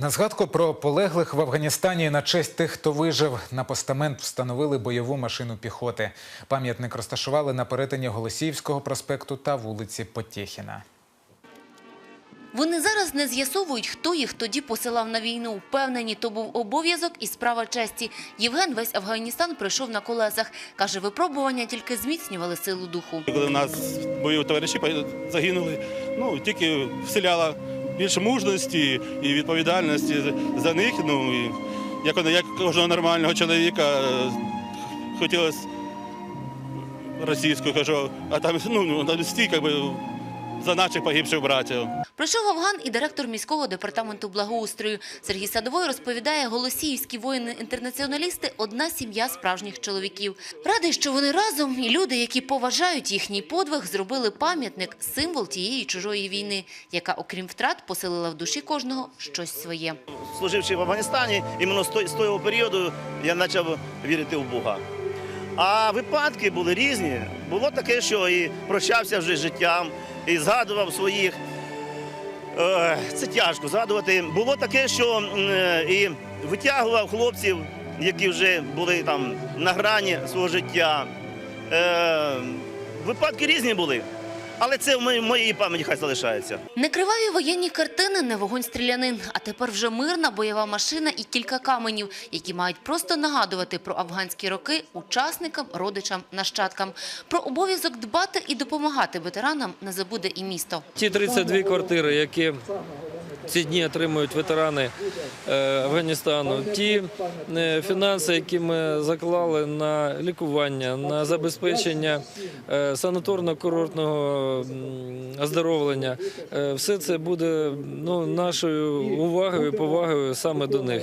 На згадку про полеглих в Афганістані на честь тих, хто вижив, на постамент встановили бойову машину піхоти. Пам'ятник розташували на перетині Голосіївського проспекту та вулиці Потєхіна. Вони зараз не з'ясовують, хто їх тоді посилав на війну. Впевнені, то був обов'язок і справа честі. Євген весь Афганістан пройшов на колесах. Каже, випробування тільки зміцнювали силу духу. Коли в нас бойові товариші загинули, ну тільки вселяла більше мужності і відповідальності за них. Ну і як як кожного нормального чоловіка е, хотілося російською, кажу, а там ну, ну там стій, якби, за наших погибших братів. Пройшов Афган і директор міського департаменту благоустрою. Сергій Садовой розповідає, голосіївські воїни-інтернаціоналісти – одна сім'я справжніх чоловіків. Радий, що вони разом і люди, які поважають їхній подвиг, зробили пам'ятник – символ тієї чужої війни, яка, окрім втрат, поселила в душі кожного щось своє. служивши в Афганістані, іменно з той- з того періоду я почав вірити в Бога. А випадки були різні. Було таке, що і прощався вже з життям, і згадував своїх. Е, Це тяжко згадувати. Було таке, що е, і витягував хлопців, які вже були там на грані свого життя. Е, Випадки різні були. Але це в моїй- пам'яті хай залишається. Некриваві воєнні картини, не вогонь стрілянин, а тепер вже мирна бойова машина і кілька каменів, які мають просто нагадувати про афганські роки учасникам, родичам, нащадкам. Про обов'язок дбати і допомагати ветеранам не забуде і місто. Ті 32 квартири, які ці дні отримують ветерани е, Афганістану, ті е, фінанси, які ми заклали на лікування, на забезпечення е, санаторно-курортного оздоровлення, все це буде ну, нашою увагою повагою саме до них.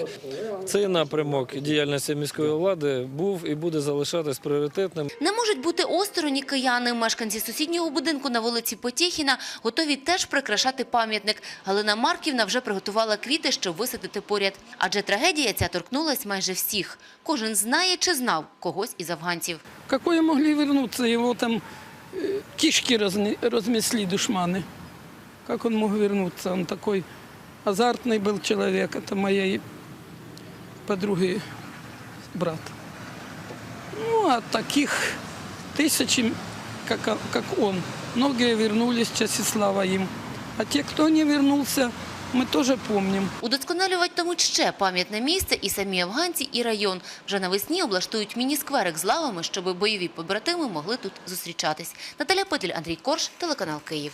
Цей напрямок діяльності міської влади був і буде залишатись пріоритетним. Не можуть бути осторонь кияни. Мешканці сусіднього будинку на вулиці Потєхіна готові теж прикрашати пам'ятник. Галина Марківна вже приготувала квіти, щоб висадити поряд. Адже трагедія ця торкнулась майже всіх. Кожен знає чи знав когось із афганців. Какое могли вернуться? Его там э, кишки разне- разнесли душманы. Как он мог вернуться? Он такой азартный был человек. Это моей подруги брат. Ну, а таких тысячи, как, о- как он. Многие вернулись, честь и слава им. А те, кто не вернулся, мы теж пам'ятаємо. Удосконалюватимуть ще пам'ятне місце і самі афганці, і район. Вже навесні облаштують міні-скверик з лавами, щоб бойові побратими могли тут зустрічатись. Наталя Петель, Андрій Корж, телеканал Київ.